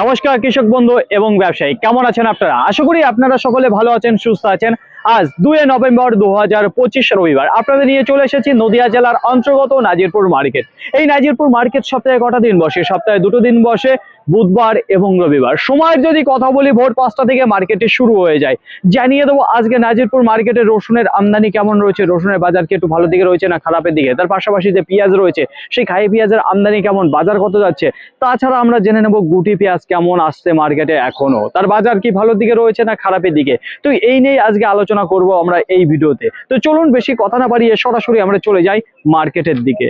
নমস্কার, কৃষক বন্ধু এবং ব্যবসায়ী। কেমন আছেন আপনারা? আশা করি আপনারা সকলে ভালো আছেন, সুস্থ আছেন। আজ দুই নভেম্বর দু হাজার পঁচিশ রবিবার। আপনাদের নিয়ে চলে এসেছি নদিয়া জেলার অন্তর্গত নাজিরপুর মার্কেট। এই নাজিরপুর মার্কেট সপ্তাহে কটা দিন বসে? সপ্তাহে দুটো দিন বসে বুধবার এবং রবিবার। সময়ের যদি কথা বলি, ভোর পাঁচটা থেকে মার্কেটে শুরু হয়ে যায়। জানিয়ে দেবো, আজকে নাজিরপুর মার্কেটে রসুনের আমদানি কেমন রয়েছে? রসুনের বাজার কি একটু ভালো দিকে রয়েছে না খারাপের দিকে? তার পাশাপাশি যে পেঁয়াজ রয়েছে, সেই খাই পেঁয়াজের আমদানি কেমন? বাজার কত যাচ্ছে? তাছাড়া আমরা জেনে নেব, গুটি পেঁয়াজ কেমন আসছে মার্কেটে এখনও? তার বাজার কি ভালো দিকে রয়েছে না খারাপের দিকে? তো এই নিয়ে আজকে আলোচনা করব আমরা এই ভিডিওতে। তো চলুন, বেশি কথা না বাড়িয়ে সরাসরি আমরা চলে যাই মার্কেটের দিকে।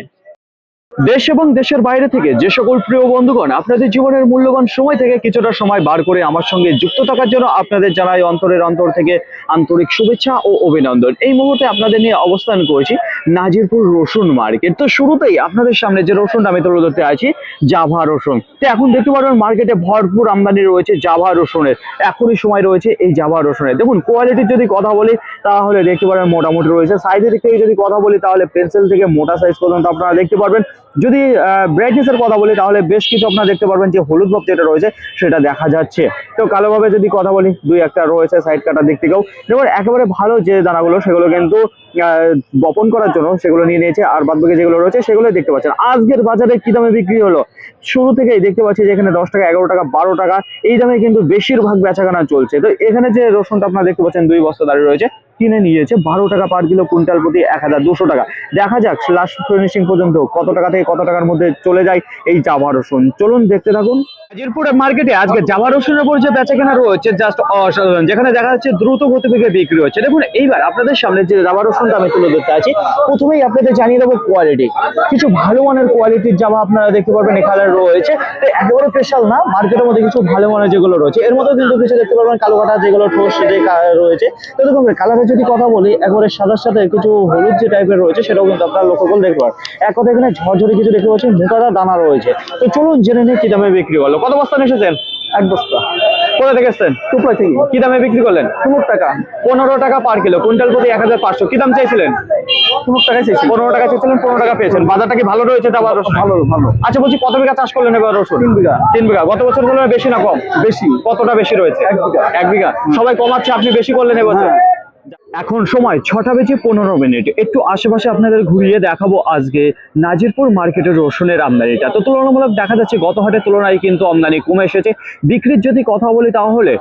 দেশ এবং দেশের বাইরে থেকে যে সকল প্রিয় বন্ধুগণ, আপনাদের জীবনের মূল্যবান সময় থেকে কিছুটা সময় বার করে আমার সঙ্গে যুক্ত থাকার জন্য আপনাদের জানাই অন্তরের অন্তর থেকে আন্তরিক শুভেচ্ছা ও অভিনন্দন। এই মুহূর্তে আপনাদের নিয়ে অবস্থান করেছি নাজিরপুর রসুন মার্কেট। তো শুরুতেই আপনাদের সামনে যে রসুনটা আমি তুলে ধরতে আছি জাভা রসুন। তো এখন দেখতে পারবেন মার্কেটে ভরপুর আমদানি রয়েছে জাভা রসুনের। এখনই সময় রয়েছে এই জাভা রসুনের। দেখুন কোয়ালিটির যদি কথা বলি, তাহলে দেখতে পারবেন মোটামুটি রয়েছে। সাইজের থেকে যদি কথা বলি, তাহলে পেন্সিল থেকে মোটা সাইজ পর্যন্ত আপনারা দেখতে পারবেন। যদি ব্রাইটনেসের কথা বলি, তাহলে বেশ কিছু আপনারা দেখতে পারবেন যে হলুদ ভাব যেটা রয়েছে, সেটা দেখা যাচ্ছে। তো কালোভাবে যদি কথা বলি, দুই একটা রয়েছে সাইড কাটার দিক থেকেও। যেমন একেবারে ভালো যে দানাগুলো, সেগুলো কিন্তু বপন করার জন্য সেগুলো নিয়ে নিয়েছে, আর বাদ বাকি যেগুলো রয়েছে সেগুলো দেখতে পাচ্ছেন। আজকের বাজারে কি দামে বিক্রি হলো? শুরু থেকেই দেখতে পাচ্ছি যে এখানে দশ টাকা, এগারো টাকা, বারো টাকা, এই দামে কিন্তু বেশিরভাগ বেচাকেনা চলছে। তো এখানে যে রসুনটা আপনারা দেখতে পাচ্ছেন, দুই বস্তা দাঁড়িয়ে রয়েছে কিনে নিয়েছে। বারো টাকা পার কিলো কুইন্টাল প্রতি এক হাজার দুশো টাকা। দেখা যাক লাস্ট ফিনিশিং পর্যন্ত কত টাকা থেকে কত টাকার মধ্যে চলে যায় এই জামা রসুন। চলুন দেখতে থাকুন। হাজিরপুরের মার্কেটে আজকে জামা রসুনের উপর যে বেচাকেনা রয়েছে জাস্ট অসাধারণ। যেখানে দেখা যাচ্ছে দ্রুত গতিবেগে বিক্রি হচ্ছে। দেখুন, এইবার আপনাদের সামনে যে জামা রসুনটা আমি তুলে ধরতে আছি, প্রথমেই আপনাদের জানিয়ে দেবো কোয়ালিটি কিছু ভালো মানের কোয়ালিটির জামা আপনারা দেখতে পারবেন, এখানে রয়েছে। তো একেবারে স্পেশাল না মার্কেটের মধ্যে কিছু ভালো মানের যেগুলো রয়েছে, এর মধ্যে কিন্তু কিছু দেখতে পারবেন, কালো কাটা যেগুলো ঠোস যে রয়েছে। তো দেখুন কালারের যদি কথা বলি একবারে সাদার সাথে কিছু হলুদ যে টাইপের রয়েছে সেটাও কিন্তু আপনারা লক্ষ্য করে দেখতে পারেন। এক কথা এখানে ঝরঝরে কিছু দেখতে পাচ্ছেন মোটাটা দানা রয়েছে। তো চলুন জেনে নিয়ে কি দামে বিক্রি হলো। কত বস্তা এসেছেন? এক বস্তা। কোথা থেকে এসছেন? টুকরা থেকে। কি দামে বিক্রি করলেন? পনেরো টাকা। পনেরো টাকা পার কিলো কুইন্টাল প্রতি এক হাজার পাঁচশো। কি দাম চাইছিলেন? পনেরো টাকা পনেরো টাকা চাইছিলেন পনেরো টাকা পেয়েছেন। বাজারটা কি ভালো রয়েছে তা ভালো ভালো। আচ্ছা বলছি কত বিঘা চাষ করলেন এবার রসুন? তিন বিঘা। তিন বিঘা। গত বছর তুলনায় বেশি না কম? বেশি। কতটা বেশি রয়েছে? এক বিঘা। এক বিঘা। সবাই কমাচ্ছে আপনি বেশি করলেন এবছর এখন সময় ছটা বেজে পনেরো মিনিট। একটু আশেপাশে আপনাদের ঘুরিয়ে দেখাবো আজকে নাজিরপুর মার্কেটের রসুনের আমদানিটা। তো তুলনামূলক দেখা যাচ্ছে গত হাটের তুলনায় কিন্তু আমদানি কমে এসেছে। বিক্রির যদি কথা বলি তাহলে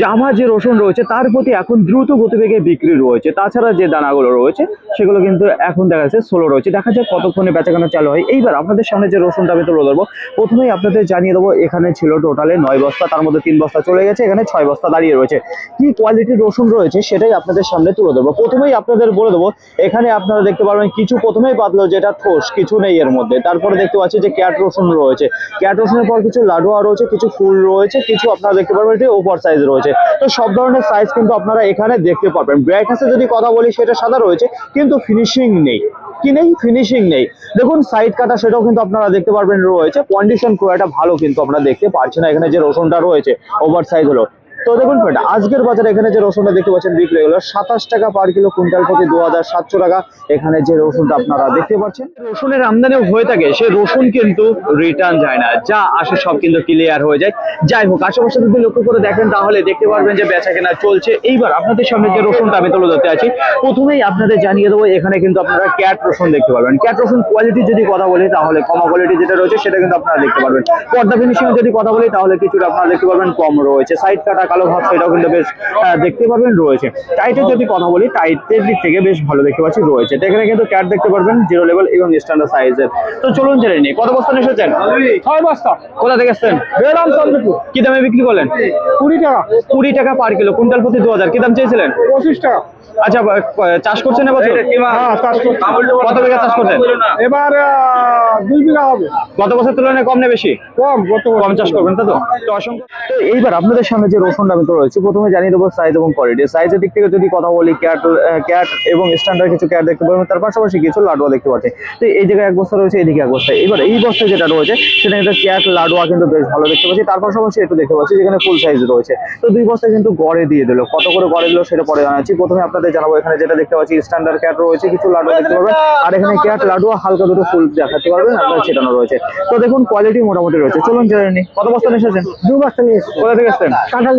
জামা যে রসুন রয়েছে, তার প্রতি এখন দ্রুত গতিবেগে বিক্রি রয়েছে। তাছাড়া যে দানাগুলো রয়েছে, সেগুলো কিন্তু এখন দেখা যাচ্ছে ষোলো রয়েছে। দেখা যাক কতক্ষণে বেচাকেনা চালু হয়। এইবার আপনাদের সামনে যে রসুনটা আমি তুলে ধরবো, প্রথমেই আপনাদের জানিয়ে দেবো, এখানে ছিল টোটালে নয় বস্তা, তার মধ্যে তিন বস্তা চলে গেছে, এখানে ছয় বস্তা দাঁড়িয়ে রয়েছে। কি কোয়ালিটির রসুন রয়েছে, সেটাই আপনাদের সামনে তুলে ধরবো। প্রথমেই আপনাদের বলে দেবো, এখানে আপনারা দেখতে পারবেন কিছু প্রথমেই পাতলো যেটা ঠোস, কিছু নেই এর মধ্যে। তারপরে দেখতে পাচ্ছি যে ক্যাট রসুন রয়েছে। ক্যাট রসুনের পর কিছু লাডুয়া রয়েছে, কিছু ফুল রয়েছে, কিছু আপনারা দেখতে পারবেন এটি ওভার সাইজ রয়েছে। তো সব ধরনের সাইজ কিন্তু আপনারা এখানে দেখতে পারবেন। ব্রাইটনেসে যদি কথা বলি, সেটা সাদা রয়েছে, কিন্তু ফিনিশিং নেই। কি নেই? ফিনিশিং নেই। দেখুন, সাইড কাটা সেটাও কিন্তু আপনারা দেখতে পারবেন রয়েছে। কন্ডিশন খুব একটা ভালো কিন্তু আপনারা দেখতে পাচ্ছেন এখানে যে রসুনটা রয়েছে, ওভার সাইজ হলো তো দেখুন friend, আজকের বাজারে এখানে যে রসুনটা দেখতে পাচ্ছেন বিক্রি হলো সাতাশ টাকা পার কিলো কুইন্টাল প্রতি দু হাজার সাতশো টাকা। এখানে যে রসুনটা আপনারা দেখতে পাচ্ছেন রসুনের আমদানি হয়ে থাকে সে রসুন কিন্তু রিটার্ন যায় না। যা আসে সব কিন্তু ক্লিয়ার হয়ে যায়। যাই হোক আশেপাশে যদি লক্ষ্য করে দেখেন তাহলে দেখতে পারবেন যে বেচা কেনা চলছে। এইবার আপনাদের সামনে যে রসুনটা আমি তুলে ধরতে আছি প্রথমেই আপনাদের জানিয়ে দেবো এখানে কিন্তু আপনারা ক্যাট রসুন দেখতে পারবেন। ক্যাট রসুন কোয়ালিটি যদি কথা বলি তাহলে কমা কোয়ালিটি যেটা রয়েছে সেটা কিন্তু আপনারা দেখতে পারবেন। পর্দা ফিনিশিং যদি কথা বলি তাহলে কিছুটা আপনারা দেখতে পারবেন কম রয়েছে। সাইড কাটা কালো ভাব সেটাও কিন্তু বেশ দেখতে পারবেন রয়েছে। টাইটের যদি কথা বলি টাইটের দিক থেকে বেশ ভালো দেখতে পাচ্ছি রয়েছে। এখানে কিন্তু ক্যাট দেখতে পারবেন জিরো লেভেল এবং স্ট্যান্ডার্ড সাইজের তো চলুন জেনে নিই কত বস্তা এসেছেন? ছয় বস্তা। কোথা থেকে এসছেন? বেরাম চন্দ্রপুর। কি দামে বিক্রি করলেন? কুড়ি টাকা। কুড়ি টাকা পার কিলো কুইন্টাল প্রতি দু হাজার কি দাম চেয়েছিলেন? পঁচিশ টাকা। আচ্ছা চাষ করছেন এবছর? হ্যাঁ চাষ কত বিঘা চাষ করছেন? এবার দুই বিঘা হবে। গত বছর তুলনায় কম না বেশি? কম কম চাষ করবেন তাই তো? তো অসংখ্য তো এইবার আপনাদের সামনে যে রসুন রসুনটা আমি তো রয়েছে। প্রথমে জানিয়ে দেবো সাইজ এবং কোয়ালিটি সাইজের দিক থেকে যদি কথা বলি ক্যাট ক্যাট এবং স্ট্যান্ডার্ড কিছু ক্যাট দেখতে পাবেন তার পাশাপাশি কিছু লাডুয়া দেখতে পাচ্ছি। তো এই জায়গায় এক বস্তা রয়েছে এদিকে এক বস্তা। এবার এই বস্তায় যেটা রয়েছে সেটা কিন্তু ক্যাট লাডুয়া কিন্তু বেশ ভালো দেখতে পাচ্ছি। তার পাশাপাশি একটু দেখতে পাচ্ছি যেখানে ফুল সাইজ রয়েছে। তো দুই বস্তা কিন্তু গড়ে দিয়ে দিল। কত করে গড়ে দিল সেটা পরে জানাচ্ছি। প্রথমে আপনাদের জানাব এখানে যেটা দেখতে পাচ্ছি স্ট্যান্ডার্ড ক্যাট রয়েছে কিছু লাডুয়া দেখতে পাবেন আর এখানে ক্যাট লাডুয়া হালকা দুটো ফুল দেখাতে পারবেন আপনার ছেটানো রয়েছে। তো দেখুন কোয়ালিটি মোটামুটি রয়েছে। চলুন জেনে কত বস্তা নিয়ে এসেছেন? দু বস্তা নিয়ে কোথা থেকে এসেছেন?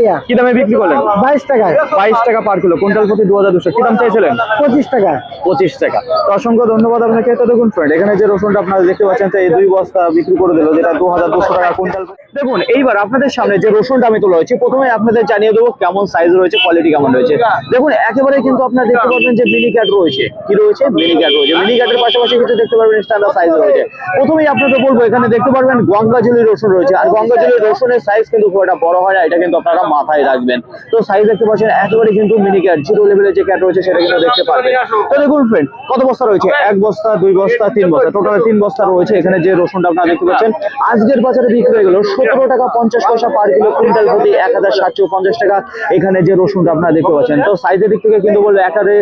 কাঁঠালিয়া কি দামে বিক্রি করলেন? বাইশ টাকায়। বাইশ টাকা পার কিলো কুইন্টাল প্রতি দু হাজার দুশো। কি দাম চাইছিলেন? পঁচিশ টাকায়। পঁচিশ টাকা। তো অসংখ্য ধন্যবাদ আপনাকে। তো দেখুন ফ্রেন্ড এখানে যে রসুনটা আপনারা দেখতে পাচ্ছেন এই দুই বস্তা বিক্রি করে দিল যেটা দু হাজার দুশো টাকা কুইন্টাল দেখুন এইবার আপনাদের সামনে যে রসুনটা আমি তুলে হয়েছে প্রথমে আপনাদের জানিয়ে দেবো কেমন সাইজ রয়েছে কোয়ালিটি কেমন রয়েছে। দেখুন একেবারে কিন্তু আপনারা দেখতে পাবেন যে মিনি ক্যাট রয়েছে। কি রয়েছে? মিনি ক্যাট রয়েছে। মিনি ক্যাটের পাশাপাশি কিছু দেখতে পারবেন স্ট্যান্ডার্ড সাইজ রয়েছে। প্রথমেই আপনাদের বলব এখানে দেখতে পারবেন গঙ্গাজলি রসুন রয়েছে। আর গঙ্গাজলি রসুনের সাইজ কিন্তু খুব একটা বড় হয় না এটা কিন্তু আপনারা মাথায় রাখবেন। তো সাইজ দেখতে পাচ্ছেন, একেবারে কিন্তু মিনি ক্যাট জিরো লেভেলের যে ক্যাট রয়েছে সেটা কিন্তু দেখতে পারবেন। তো দেখুন ফ্রেন্ড কত বস্তা রয়েছে? এক বস্তা, দুই বস্তা, তিন বস্তা। টোটাল তিন বস্তা রয়েছে। এখানে যে রসুনটা আপনারা দেখতে পাচ্ছেন, আজকের বাজারে বিক্রি হয়ে গেল সতেরো টাকা পঞ্চাশ পয়সা পার কিলো কুইন্টাল প্রতি এক হাজার সাতশো পঞ্চাশ টাকা। এখানে যে রসুনটা আপনারা দেখতে পাচ্ছেন, তো সাইজের দিক থেকে কিন্তু বলব একারে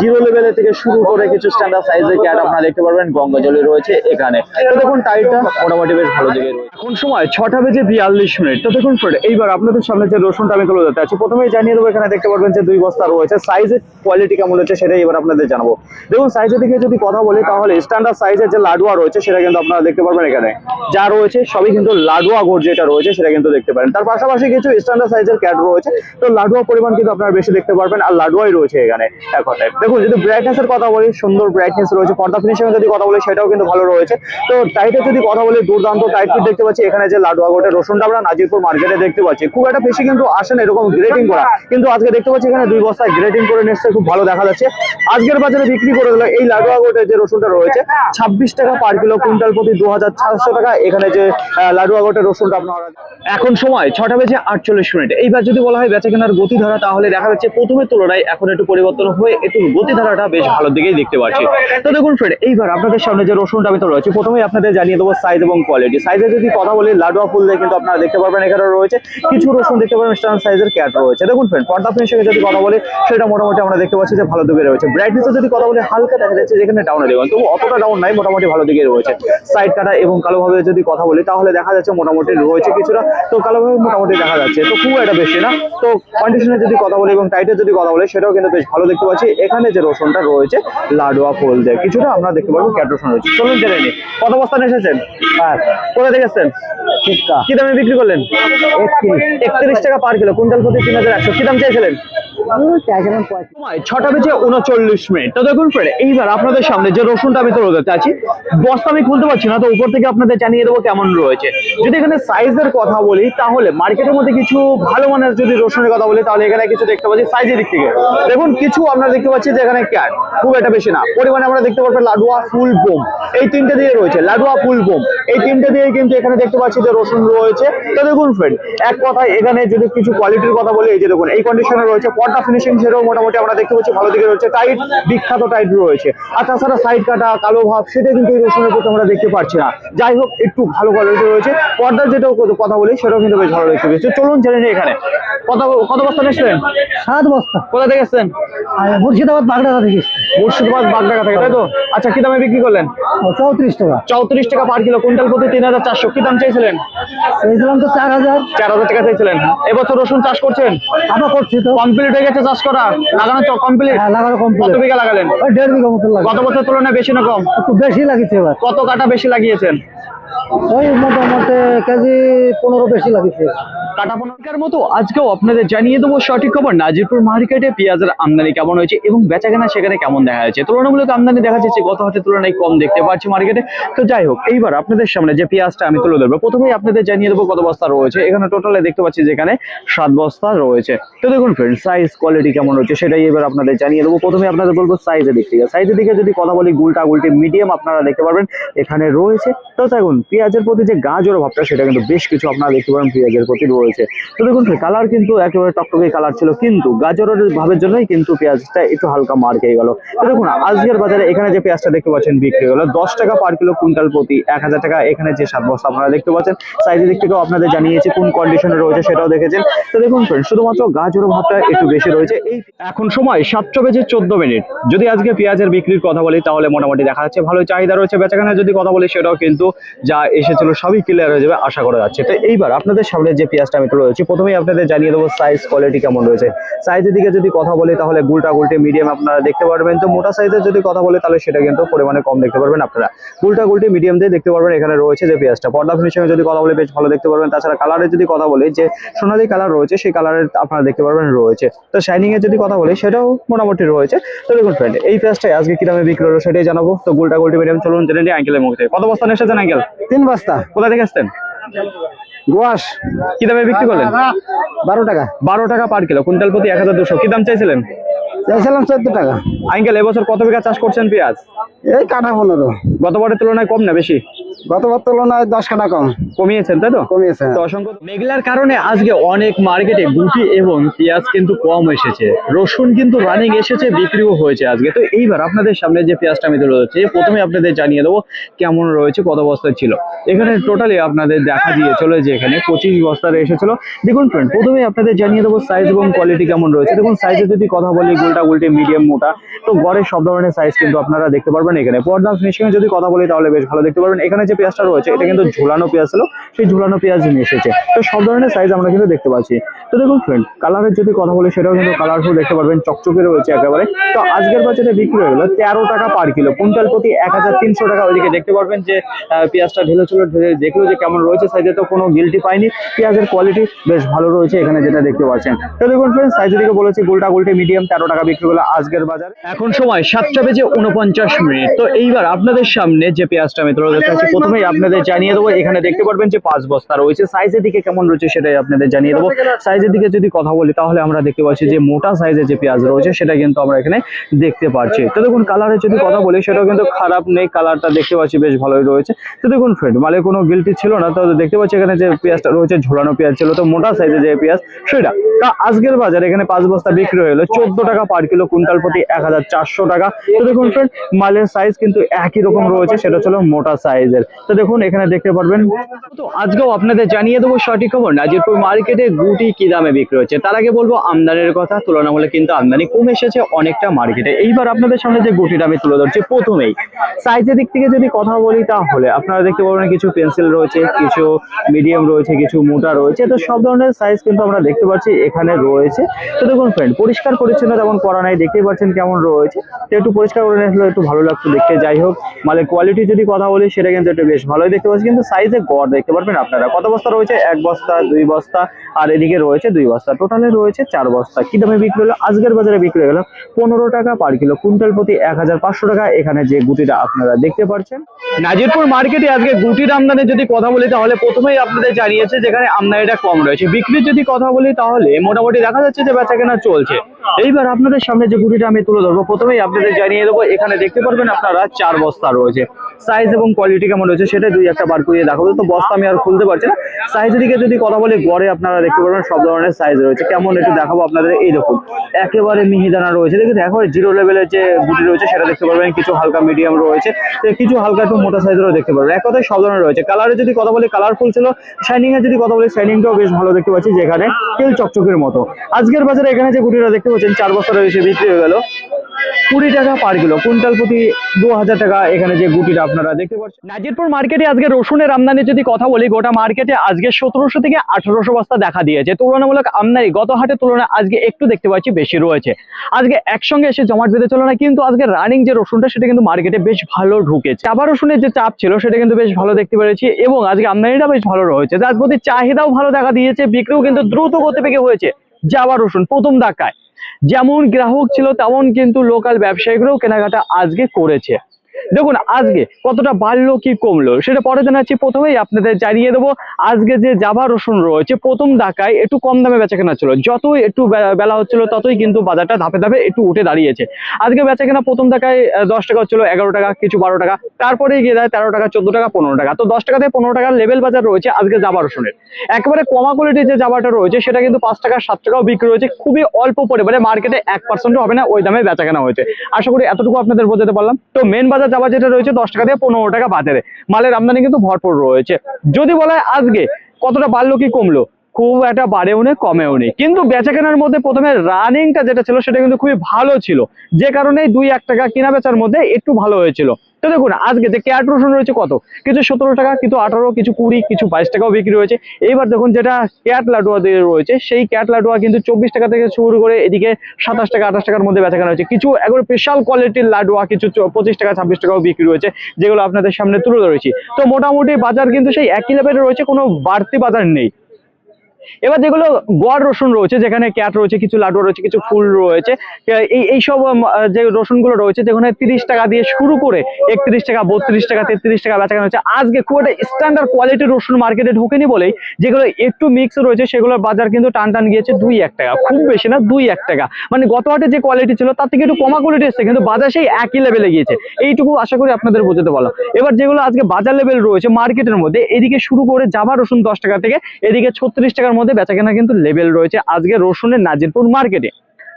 জিরো লেভেলের থেকে শুরু করে কিছু স্ট্যান্ডার্ড সাইজের ক্যাট আপনারা দেখতে পারবেন। গঙ্গাজলি রয়েছে এখানে। তো দেখুন টাইটটা মোটামুটি বেশ ভালো জায়গায় রয়েছে। এখন সময়? ছটা বেজে বিয়াল্লিশ মিনিট। তো দেখুন ফ্রেন্ড এইবার আপনাদের সামনে যে রসুনটা আমি তুলে ধরতে আছি। প্রথমেই জানিয়ে দেবো, এখানে দেখতে পারবেন যে দুই বস্তা রয়েছে। সাইজের কোয়ালিটি কেমন রয়েছে সেটাই এবার আপনাদের জানাব। দেখুন সাইজের দিকে যদি কথা বলি, তাহলে স্ট্যান্ডার্ড সাইজের যে লাডুয়া রয়েছে, সেটা কিন্তু আপনারা দেখতে পারবেন এখানে। যা রয়েছে, সবই কিন্তু লাডুয়া গোড় যেটা রয়েছে, সেটা কিন্তু দেখতে পারেন। তার পাশাপাশি কিছু স্ট্যান্ডার্ড সাইজের ক্যাট রয়েছে। তো লাডুয়া পরিমাণ কিন্তু আপনারা বেশি দেখতে পারবেন, আর লাডুয়াই রয়েছে এখানে কথায় দেখুন, যদি ব্রাইটনেস এর কথা বলি, সুন্দর ব্রাইটনেস রয়েছে। পর্দা ফিনিশিং যদি কথা বলি, সেটাও কিন্তু ভালো রয়েছে। তো টাইটের যদি কথা বলি, দুর্দান্ত টাইট ফিট দেখতে পাচ্ছি। এখানে যে লাডুয়া গোটের রসুনটা আমরা নাজিরপুর মার্কেটে দেখতে পাচ্ছি। খুব একটা বেশি কিন্তু আসে না এরকম গ্রেটিং করা। কিন্তু আজকে দেখতে পাচ্ছি এখানে দুই বস্তায় গ্রেটিং করে নিচ্ছে, খুব ভালো দেখা যাচ্ছে। আজকের বাজারে বিক্রি করে দিল, এই লাডুয়া গোটের যে রসুনটা রয়েছে, ছাব্বিশ টাকা পার কিলো, কুইন্টাল প্রতি দু হাজার চারশো টাকা। এখানে যে লাডুয়া গোটের রসুনটা আপনারা এখন সময় ছটা বেজে আটচল্লিশ মিনিট। এইবার যদি বলা হয় বেচা কেনার গতিধারা, তাহলে দেখা যাচ্ছে প্রথমের তুলনায় এখন একটু পরিবর্তন হয়ে একটু গতিধারাটা বেশ ভালো দিকেই দেখতে পাচ্ছি। তো দেখুন ফ্রেন্ড এইবার আপনাদের সামনে যে রসুনটা আমি তো রয়েছে, প্রথমেই আপনাদের জানিয়ে দেবো সাইজ এবং কোয়ালিটি সাইজে যদি কথা বলি, লাডুয়া ফুল দিয়ে কিন্তু আপনারা দেখতে পারবেন এখানে রয়েছে। কিছু রসুন দেখতে পারবেন সাইজের ক্যাট রয়েছে। দেখুন ফ্রেন্ড পর্দা ফিনিশিং যদি কথা বলি সেটা মোটামুটি আমরা দেখতে পাচ্ছি যে ভালো দিকে রয়েছে। ব্রাইটনেসে যদি কথা বলি হালকা দেখা যাচ্ছে যেখানে ডাউনে দেখুন। তবু অতটা ডাউন নাই মোটামুটি ভালো দিকে রয়েছে। সাইড কাটা এবং কালোভাবে যদি কথা বলি তাহলে দেখা যাচ্ছে মোটামুটি রয়েছে কিছুটা। তো কালোভাবে মোটামুটি দেখা যাচ্ছে। তো খুব একটা বেশি না। তো কন্ডিশনে যদি কথা বলি এবং টাইটের যদি কথা বলি সেটাও কিন্তু বেশ ভালো দেখতে পাচ্ছি। এখানে যে রসুনটা রয়েছে লাডুয়া ফুল দিয়ে কিছুটা আমরা দেখতে পারব ক্যাট রসুন রয়েছে। চলুন জেনে নিই। কত বস্তা এসেছেন? আর কোথা থেকে এসেছেন? ঠিকা কি দামে বিক্রি করলেন? একত্রিশ টাকা পার কিলো কুইন্টাল প্রতি তিন হাজার একশো। কি দাম ছটা বেজে উনচল্লিশ মিনিট। তো দেখুন ফ্রেন্ড এইবার আপনাদের সামনে যে রসুনটা আমি আছি বস্তা আমি খুলতে পারছি না তো উপর থেকে আপনাদের জানিয়ে দেবো কেমন রয়েছে। যদি এখানে সাইজের কথা বলি তাহলে মার্কেটের মধ্যে কিছু ভালো মানের যদি রসুনের কথা বলি তাহলে এখানে কিছু দেখতে পাচ্ছি সাইজের দিক থেকে। দেখুন কিছু আমরা দেখতে পাচ্ছি যে এখানে ক্যাট খুব একটা বেশি না। পরিমাণে আমরা দেখতে পারবেন লাডুয়া ফুল বোম। এই তিনটে দিয়ে রয়েছে লাডুয়া ফুল বোম। এই তিনটে দিয়ে কিন্তু এখানে দেখতে পাচ্ছি যে রসুন রয়েছে। তো দেখুন ফ্রেন্ড এক কথায় এখানে যদি কিছু কোয়ালিটির কথা বলি এই যে দেখুন এই কন্ডিশনে রয়েছে পর্দা ফিনিশিং সেটাও মোটামুটি আমরা দেখতে পাচ্ছি ভালো দিকে রয়েছে টাইট বিখ্যাত টাইট রয়েছে। আর তাছাড়া সাইড কাটা কালো ভাব সেটা কিন্তু এই রসুনের প্রতি আমরা দেখতে পাচ্ছি না। যাই হোক একটু ভালো কোয়ালিটি রয়েছে। পর্দার যেটাও কথা বলি সেটাও কিন্তু বেশ ভালো দেখতে পেয়েছে। চলুন জেনে নিই এখানে। কত কত বস্তা নিয়েছিলেন সাত বস্তা। কোথা থেকে এসছেন? মুর্শিদাবাদ বাগড়া থেকে মুর্শিদাবাদ বাগডাকা থেকে তাই তো? আচ্ছা কি দামে বিক্রি করলেন? চৌত্রিশ টাকা। চৌত্রিশ টাকা পার কিলো কুইন্টাল প্রতি তিন হাজার চারশো। কি দাম চাইছিলেন? চেয়েছিলাম তো চার হাজার। চার হাজার টাকা চাইছিলেন। এবছর রসুন চাষ করছেন? আবার করছি তো। কমপ্লিট হয়ে গেছে চাষ করা? লাগানো কমপ্লিট? হ্যাঁ লাগানো কমপ্লিট কত বিঘা লাগালেন? ওই দেড় বিঘা মতো লাগে গত বছর তুলনায় বেশি না কম? একটু বেশি লাগিয়েছে এবার। কত কাটা বেশি লাগিয়েছেন? ওই মোটামুটি কেজি পনেরো বেশি লাগিছে কাটা পনেরোটার মতো আজকেও আপনাদের জানিয়ে দেবো সঠিক খবর। নাজিরপুর মার্কেটে পেঁয়াজের আমদানি কেমন হয়েছে এবং বেচা কেনা সেখানে কেমন দেখা যাচ্ছে? তুলনামূলক আমদানি দেখা যাচ্ছে গত হাটের তুলনায় কম দেখতে পাচ্ছি মার্কেটে। তো যাই হোক, এইবার আপনাদের সামনে যে পেঁয়াজটা আমি তুলে ধরবো, প্রথমেই আপনাদের জানিয়ে দেবো কত বস্তা রয়েছে। এখানে টোটালে দেখতে পাচ্ছি যেখানে সাত বস্তা রয়েছে। তো দেখুন ফ্রেন্ড সাইজ কোয়ালিটি কেমন রয়েছে সেটাই এবার আপনাদের জানিয়ে দেবো। প্রথমে আপনাদের বলব সাইজের দিক থেকে। সাইজের দিকে যদি কথা বলি, গুলটা গুলটি মিডিয়াম আপনারা দেখতে পারবেন, এখানে রয়েছে। তো দেখুন, পেঁয়াজের প্রতি যে গাজর ভাবটা, সেটা কিন্তু বেশ কিছু আপনারা দেখতে পারেন পেঁয়াজের প্রতি রয়েছে। রয়েছে। তো দেখুন কালার কিন্তু একেবারে টকটকে কালার ছিল কিন্তু গাজরের ভাবের জন্যই কিন্তু পেঁয়াজটা একটু হালকা মার খেয়ে গেল। তো দেখুন আজকের বাজারে এখানে যে পেঁয়াজটা দেখতে পাচ্ছেন বিক্রি হলো দশ টাকা পার কিলো কুইন্টাল প্রতি এক হাজার টাকা। এখানে যে সাত বস্তা আপনারা দেখতে পাচ্ছেন সাইজের দিক থেকেও আপনাদের জানিয়েছি কোন কন্ডিশনে রয়েছে সেটাও দেখেছেন। তো দেখুন friends, শুধুমাত্র গাজরের ভাবটা একটু বেশি রয়েছে। এই এখন সময় সাতটা বেজে চোদ্দ মিনিট। যদি আজকে পেঁয়াজের বিক্রির কথা বলি তাহলে মোটামুটি দেখা যাচ্ছে ভালো চাহিদা রয়েছে। বেচাকেনা যদি কথা বলি সেটাও কিন্তু যা এসেছিল সবই ক্লিয়ার হয়ে যাবে আশা করা যাচ্ছে। তো এইবার আপনাদের সামনে যে পেঁয়াজটা আমি তুলে রয়েছি প্রথমেই আপনাদের জানিয়ে দেবো সাইজ কোয়ালিটি কেমন রয়েছে। সাইজের দিকে যদি কথা বলি তাহলে গুলটা গুলটি মিডিয়াম আপনারা দেখতে পারবেন। তো মোটা সাইজের যদি কথা বলি তাহলে সেটা কিন্তু পরিমাণে কম দেখতে পারবেন আপনারা। গুলটা গুলটে মিডিয়াম দিয়ে দেখতে পারবেন এখানে রয়েছে যে পেঁয়াজটা। পর্দা ফিনিশিংয়ে যদি কথা বলি বেশ ভালো দেখতে পারবেন। তাছাড়া কালারের যদি কথা বলি যে সোনালি কালার রয়েছে সেই কালারের আপনারা দেখতে পারবেন রয়েছে। তো শাইনিং এর যদি কথা বলি সেটাও মোটামুটি রয়েছে। তো দেখুন ফ্রেন্ড এই পেঁয়াজটাই আজকে কি দামে বিক্রি হলো সেটাই জানাব। তো গুলটা গুলটি মিডিয়াম চলুন জেনে নিই আঙ্কেলের মুখ। থেকে কত বস্তা নিয়ে এসেছেন আঙ্কেল তিন বস্তা। কোথা থেকে আসতেন গোয়াস কি দামে বিক্রি করলেন? বারো টাকা। বারো টাকা পার কিলো কুইন্টাল প্রতি এক হাজার দুশো। কি দাম চাইছিলেন? চাইছিলাম চোদ্দ টাকা। আঙ্কেল এবছর কত বিঘা চাষ করছেন পেঁয়াজ? এই কাটা পনেরো। গতবারের তুলনায় কম না বেশি? গতবার তুলনায় দশ কাটা কম। কমিয়েছেন তাই তো? কমিয়েছে তো অসংখ্য মেঘলার কারণে আজকে অনেক মার্কেটে গুটি এবং পেঁয়াজ কিন্তু কম এসেছে। রসুন কিন্তু রানিং এসেছে বিক্রিও হয়েছে আজকে। তো এইবার আপনাদের সামনে যে পেঁয়াজটা আমি তুলে ধরছি প্রথমে আপনাদের জানিয়ে দেবো কেমন রয়েছে কত বস্তায় ছিল। এখানে টোটালি আপনাদের দেখা দিয়ে চলে যে এখানে পঁচিশ বস্তার এসেছিল। দেখুন ফ্রেন্ড প্রথমে আপনাদের জানিয়ে দেবো সাইজ এবং কোয়ালিটি কেমন রয়েছে। দেখুন সাইজে যদি কথা বলি গোলটা গোলটে মিডিয়াম মোটা তো গড়ের সব ধরনের সাইজ কিন্তু আপনারা দেখতে পারবেন এখানে। পর্দা ফিনিশিং যদি কথা বলি তাহলে বেশ ভালো দেখতে পারবেন। এখানে যে পেঁয়াজটা রয়েছে, এটা কিন্তু ঝোলানো পেঁয়াজ ছিল, সেই ঝোলানো পেঁয়াজ নিয়ে এসেছে। তো সব ধরনের সাইজ আমরা কিন্তু দেখতে পাচ্ছি। তো দেখুন ফ্রেন্ড কালারের যদি কথা বলি, সেটাও কিন্তু কালারফুল দেখতে পারবেন, চকচকে রয়েছে একেবারে। তো আজকের বাজারে বিক্রি হয়ে গেলো তেরো টাকা পার কিলো কুইন্টাল প্রতি এক হাজার তিনশো টাকা। ওইদিকে দেখতে পারবেন যে পেঁয়াজটা ঢেলে ছিল ঢেলে দেখল যে কেমন রয়েছে সাইজে তো কোনো গিলটি পাইনি। পেঁয়াজের কোয়ালিটি বেশ ভালো রয়েছে এখানে যেটা দেখতে পাচ্ছেন। তো দেখুন ফ্রেন্ড সাইজের দিকে বলেছি গোলটা গোলটে মিডিয়াম তেরো টাকা বিক্রি হলো আজকের বাজারে। এখন সময় সাতটা বেজে উনপঞ্চাশ মিনিট। তো এইবার আপনাদের সামনে যে পেঁয়াজটা আমি ধরতে চাচ্ছি প্রথমেই আপনাদের জানিয়ে দেবো এখানে দেখতে পারবেন যে পাঁচ বস্তা রয়েছে। সাইজের দিকে কেমন রয়েছে সেটাই আপনাদের জানিয়ে দেবো। সাইজের দিকে যদি কথা বলি তাহলে আমরা দেখতে পাচ্ছি যে মোটা সাইজের যে পেঁয়াজ রয়েছে সেটা কিন্তু আমরা এখানে দেখতে পাচ্ছি। তো দেখুন কালারের যদি কথা বলি সেটাও কিন্তু খারাপ নেই। কালারটা দেখতে পাচ্ছি বেশ ভালোই রয়েছে। তো দেখুন ফ্রেন্ড মালে কোনো গিলটি ছিল না। তো দেখতে পাচ্ছি এখানে যে পেঁয়াজটা রয়েছে ঝোলানো পেঁয়াজ ছিল। তো মোটা সাইজের যে পেঁয়াজ সেটা। তা আজকের বাজারে এখানে পাঁচ বস্তা বিক্রি হয়ে গেলো চোদ্দ টাকা পার কিলো কুইন্টাল প্রতি এক হাজার চারশো টাকা। তো দেখুন ফ্রেন্ড মালের সাইজ কিন্তু একই রকম রয়েছে। সেটা ছিল মোটা সাইজের তো দেখুন, এখানে দেখতে পারবেন, তো আজকেও আপনাদের জানিয়ে দেবো সঠিক খবর। নাজিরপুর মার্কেটে গুটি কি দামে বিক্রি হচ্ছে? তার আগে বলব, আমদানির কথা তুলনামূলক কিন্তু আমদানি কমে এসেছে অনেকটা মার্কেটে। এইবার আপনাদের সামনে যে গুটিটা আমি তুলে ধরছি, প্রথমেই সাইজের দিক থেকে যদি কথা বলি তাহলে, আপনারা দেখতে পাবেন কিছু পেন্সিল রয়েছে, কিছু মিডিয়াম রয়েছে, কিছু মোটা রয়েছে, তো সব ধরনের সাইজ কিন্তু আমরা দেখতে পাচ্ছি এখানে রয়েছে। তো দেখুন ফ্রেন্ড পরিষ্কার পরিচ্ছন্ন তেমন করা নাই, দেখতেই পাচ্ছেন কেমন রয়েছে। তো একটু পরিষ্কার করে নিলে একটু ভালো লাগতো দেখতে। যাই হোক মানে কোয়ালিটি যদি কথা বলি, সেটা কিন্তু একটু বেশ ভালোই দেখতে পাচ্ছি, কিন্তু সাইজে গড় দেখতে পারবেন আপনারা। কত বস্তা রয়েছে? এক বস্তা, দুই বস্তা, আর এদিকে রয়েছে দুই বস্তা। টোটালে রয়েছে চার বস্তা। কি দামে বিক্রি হলো? আজকের বাজারে বিক্রি হয়ে গেল পনেরো টাকা পার কিলো কুইন্টাল প্রতি এক হাজার পাঁচশো টাকা। এখানে যে গুটিটা আপনারা দেখতে পাচ্ছেন, নাজিরপুর মার্কেটে আজকে গুটির আমদানি যদি কথা বলি, তাহলে প্রথমেই আপনাদের জানিয়েছে যেখানে আমদানিটা কম রয়েছে। বিক্রির যদি কথা বলি, তাহলে মোটামুটি দেখা যাচ্ছে যে বেচা কেনা চলছে। এইবার আপনাদের সামনে যে গুটিটা আমি তুলে ধরবো, প্রথমেই আপনাদের জানিয়ে দেবো, এখানে দেখতে পারবেন আপনারা চার বস্তা রয়েছে। সাইজ এবং কোয়ালিটি কেমন রয়েছে সেটা দুই একটা বার করিয়ে দেখাবো। তো বস্তা আমি আর খুলতে পারছি না। সাইজের দিকে যদি কথা বলি, গড়ে আপনারা দেখতে পারবেন সব ধরনের সাইজ রয়েছে। কেমন একটু দেখাবো আপনাদের এই দেখুন একেবারে মিহিদানা রয়েছে। দেখুন, একেবারে জিরো লেভেলের যে গুটি রয়েছে, সেটা দেখতে পারবেন। কিছু হালকা মিডিয়াম রয়েছে। কিছু হালকা একটু মোটা সাইজেরও দেখতে পারবেন। এক কথায় সব ধরনের রয়েছে। কালারে যদি কথা বলি কালারফুল ছিল। শাইনিং এর যদি কথা বলি শাইনিংটাও বেশ ভালো দেখতে পাচ্ছি, যেখানে তেল চকচকের মতো। আজকের বাজারে এখানে যে গুটিটা দেখতে পাচ্ছেন, চার বছর রয়েছে, বিক্রি হয়ে গেল। কুড়ি টাকা পার কিলো কুইন্টাল প্রতি দু হাজার টাকা এখানে যে গুটিটা আপনারা দেখতে পাচ্ছেন। নাজিরপুর মার্কেটে আজকে রসুনের আমদানি যদি কথা বলি, গোটা মার্কেটে আজকে সতেরোশো থেকে আঠারোশো বস্তা দেখা দিয়েছে। তুলনামূলক আমদানি গত হাটের তুলনায় আজকে একটু দেখতে পাচ্ছি বেশি রয়েছে। আজকে একসঙ্গে এসে জমাট বেঁধে চলে না, কিন্তু আজকে রানিং যে রসুনটা, সেটা কিন্তু মার্কেটে বেশ ভালো ঢুকেছে। চাপা রসুনের যে চাপ ছিল, সেটা কিন্তু বেশ ভালো দেখতে পেরেছি, এবং আজকে আমদানিটা বেশ ভালো রয়েছে। যার প্রতি চাহিদাও ভালো দেখা দিয়েছে, বিক্রিও কিন্তু দ্রুত গতিবেগে হয়েছে। জাবা রসুন প্রথম ধাক্কায়। যেমন গ্রাহক ছিল তেমন কিন্তু লোকাল ব্যবসায়ীগুলোও কেনাকাটা আজকে করেছে। দেখুন আজকে কতটা বাড়লো কি কমলো সেটা পরে জানাচ্ছি প্রথমেই আপনাদের জানিয়ে দেবো আজকে যে জাভা রসুন রয়েছে প্রথম ধাক্কায় একটু কম দামে বেচা কেনা ছিল। যতই একটু বেলা হচ্ছিল ততই কিন্তু বাজারটা ধাপে ধাপে একটু উঠে দাঁড়িয়েছে। আজকে বেচা কেনা প্রথম টাকায় দশ টাকা হচ্ছিল এগারো টাকা কিছু বারো টাকা তারপরে গিয়ে দেয় তেরো টাকা চোদ্দ টাকা পনেরো টাকা। তো দশ টাকা থেকে পনেরো টাকার লেভেল বাজার রয়েছে আজকে জাবা রসুনের। একেবারে কমা কোয়ালিটির যে জাবাটা রয়েছে সেটা কিন্তু পাঁচ টাকা সাত টাকাও বিক্রি হয়েছে। খুবই অল্প পরিমাণে মার্কেটে এক পার্সেন্টও হবে না ওই দামে বেচা কেনা হয়েছে। আশা করি এতটুকু আপনাদের বোঝাতে পারলাম। তো মেন বাজার জাবা যেটা রয়েছে, দশ টাকা থেকে পনেরো টাকা বাজারে। মালের আমদানি কিন্তু ভরপুর রয়েছে। যদি বলা হয় আজকে কতটা বাড়লো, কি কমলো? খুব একটা বাড়েও নেই, কমেও নেই। কিন্তু বেচা কেনার মধ্যে প্রথমে রানিংটা যেটা ছিল, সেটা কিন্তু খুবই ভালো ছিল। যে কারণে দুই এক টাকা কেনা বেচার মধ্যে একটু ভালো হয়েছিল। তো দেখুন, আজকে যে ক্যাট রসুন রয়েছে কত? কিছু সতেরো টাকা, কিছু আঠারো, কিছু কুড়ি, কিছু বাইশ টাকাও বিক্রি হয়েছে। এইবার দেখুন, যেটা ক্যাট লাডুয়া দিয়ে রয়েছে, সেই ক্যাট লাডুয়া কিন্তু চব্বিশ টাকা থেকে শুরু করে এদিকে সাতাশ টাকা, আঠাশ টাকার মধ্যে বেচা কেনা হয়েছে। কিছু একবার স্পেশাল কোয়ালিটির লাডুয়া কিছু পঁচিশ টাকা, ছাব্বিশ টাকাও বিক্রি হয়েছে, যেগুলো আপনাদের সামনে তুলে ধরেছি। তো মোটামুটি বাজার কিন্তু সেই একই লেভেলে রয়েছে, কোনো বাড়তি বাজার নেই। এবার যেগুলো গড় রসুন রয়েছে যেখানে ক্যাট রয়েছে কিছু লাডু রয়েছে কিছু ফুল রয়েছে এই এইসব যে রসুনগুলো রয়েছে যেখানে তিরিশ টাকা দিয়ে শুরু করে একত্রিশ টাকা বত্রিশ টাকা তেত্রিশ টাকা বেচা কেনা হচ্ছে। আজকে খুব একটা স্ট্যান্ডার্ড কোয়ালিটির রসুন মার্কেটে ঢোকেনি বলেই যেগুলো একটু মিক্স রয়েছে সেগুলোর বাজার কিন্তু টান টান গিয়েছে দুই এক টাকা। খুব বেশি না দুই এক টাকা। মানে গত হাটে যে কোয়ালিটি ছিল তার থেকে একটু কমা কোয়ালিটি এসছে কিন্তু বাজার সেই একই লেভেলে গিয়েছে। এইটুকু আশা করি আপনাদের বোঝাতে পারলাম। এবার যেগুলো আজকে বাজার লেভেল রয়েছে মার্কেটের মধ্যে এদিকে শুরু করে জাভা রসুন দশ টাকা থেকে এদিকে ছত্রিশ টাকার মধ্যে বেচা কেনা কিন্তু লেভেল রয়েছে আজকে রসুনের নাজিরপুর মার্কেটে।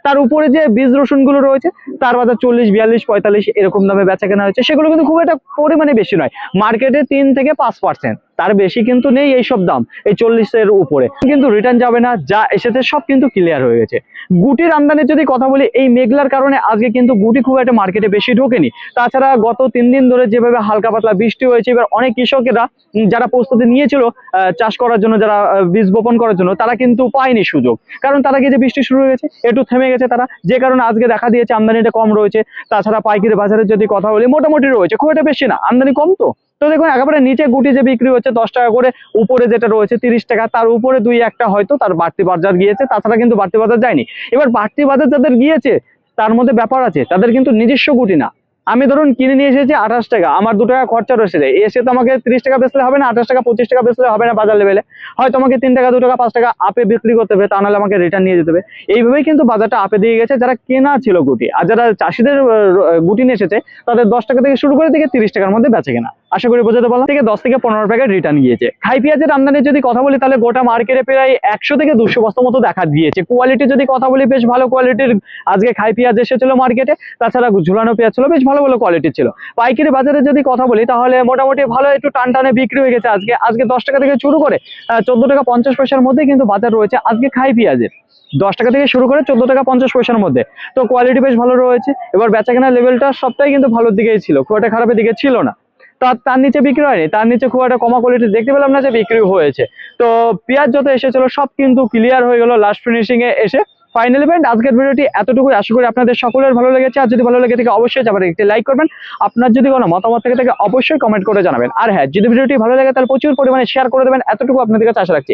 তার উপরে যে বীজ রসুনগুলো রয়েছে, তার বাজার চল্লিশ, বিয়াল্লিশ, পঁয়তাল্লিশ এরকম দামে বেচা কেনা হয়েছে। সেগুলো কিন্তু খুব একটা পরিমাণে বেশি নয়। মার্কেটে তিন থেকে পাঁচ পার্সেন্ট তার বেশি কিন্তু নেই এইসব দাম, এই চল্লিশের উপরে। কিন্তু রিটার্ন যাবে না, যা এসেছে সব কিন্তু ক্লিয়ার হয়ে গেছে। গুটির আমদানির যদি কথা বলি, এই মেঘলার কারণে আজকে কিন্তু গুটি খুব একটা মার্কেটে বেশি ঢোকেনি। তাছাড়া গত তিন দিন ধরে যেভাবে হালকা পাতলা বৃষ্টি হয়েছে, এবার অনেক কৃষকেরা যারা প্রস্তুতি নিয়েছিল চাষ করার জন্য, যারা বীজ বপন করার জন্য, তারা কিন্তু পায়নি সুযোগ। কারণ তারা কি যে বৃষ্টি শুরু হয়ে গেছে, একটু থেমে গেছে তারা। যে কারণে আজকে দেখা দিয়েছে আমদানিটা কম রয়েছে। তাছাড়া পাইকারি বাজারে যদি কথা বলি, মোটামুটি রয়েছে, খুব একটা বেশি না, আমদানি কম তো। তো দেখুন, একেবারে নিচে গুটি যে বিক্রি হচ্ছে, দশ টাকা করে, উপরে যেটা রয়েছে তিরিশ টাকা, তার উপরে দুই একটা হয়তো তার বাড়তি বাজার গিয়েছে, তাছাড়া কিন্তু বাড়তি বাজার যায়নি। এবার বাড়তি বাজার যাদের গিয়েছে, তার মধ্যে ব্যাপার আছে, তাদের কিন্তু নিজস্ব গুটি না। আমি ধরুন কিনে নিয়ে এসেছি আঠাশ টাকা, আমার দু টাকা খরচা রয়েছে। এসে তো আমাকে তিরিশ টাকা বেচলে হবে না, আঠাশ টাকা, পঁচিশ টাকা বেচলে হবে না বাজার লেভেলে হয়তো আমাকে তিন টাকা, দু টাকা, পাঁচ টাকা আপে বিক্রি করতে হবে, তা নাহলে আমাকে রিটার্ন নিয়ে যেতে হবে। এইভাবেই কিন্তু বাজারটা আপে দিয়ে গেছে, যারা কেনা ছিল গুটি। আর যারা চাষিদের গুটি নিয়ে এসেছে, তাদের দশ টাকা থেকে শুরু করে থেকে তিরিশ টাকার মধ্যে বেচে কেনা। আশা করি বোঝাতে পারলাম। থেকে দশ থেকে পনেরো প্যাকেট রিটার্ন গিয়েছে। খাই পেঁয়াজের আমদানির যদি কথা বলি, তাহলে গোটা মার্কেটে প্রায় একশো থেকে দুশো বস্তা মতো দেখা দিয়েছে। কোয়ালিটি যদি কথা বলি, বেশ ভালো কোয়ালিটির আজকে খাই পেঁয়াজ এসেছিল মার্কেটে তাছাড়া ঝুলানো পেঁয়াজ ছিল, বেশ ভালো ভালো কোয়ালিটি ছিল। পাইকারি বাজারে যদি কথা বলি, তাহলে মোটামুটি ভালো একটু টান টানে বিক্রি হয়ে গেছে আজকে। আজকে দশ টাকা থেকে শুরু করে চোদ্দ টাকা পঞ্চাশ পয়সার মধ্যে কিন্তু বাজার রয়েছে আজকে খাই পেঁয়াজের। দশ টাকা থেকে শুরু করে চোদ্দ টাকা পঞ্চাশ পয়সার মধ্যে। তো কোয়ালিটি বেশ ভালো রয়েছে। এবার বেচা কেনার লেভেলটা সবটাই কিন্তু ভালোর দিকেই ছিল, খুব একটা খারাপের দিকে ছিল না। তার তার নিচে বিক্রি হয়নি, তার নিচে খুব একটা কমা কোয়ালিটি দেখতে পেলাম না যে বিক্রি হয়েছে। তো পেঁয়াজ যত এসেছিল সব কিন্তু ক্লিয়ার হয়ে গেল লাস্ট ফিনিশিং এ এসে ফাইনাল ইভেন্ট আজকের ভিডিওটি এতটুকুই, আশা করি আপনাদের সকলের ভালো লেগেছে। আর যদি ভালো লেগে থাকে অবশ্যই যাবেন একটি লাইক করবেন। আপনার যদি কোনো মতামত থেকে থাকে অবশ্যই কমেন্ট করে জানাবেন। আর হ্যাঁ যদি ভিডিওটি ভালো লাগে তাহলে প্রচুর পরিমাণে শেয়ার করে দেবেন। এতটুকু আপনাদের কাছে আশা রাখছি।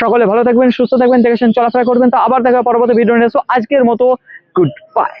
সকলে ভালো থাকবেন, সুস্থ থাকবেন, দেখেছেন, চলাফেরা করবেন। তো আবার দেখা পরবর্তী ভিডিও নিয়ে। আজকের মতো গুড বাই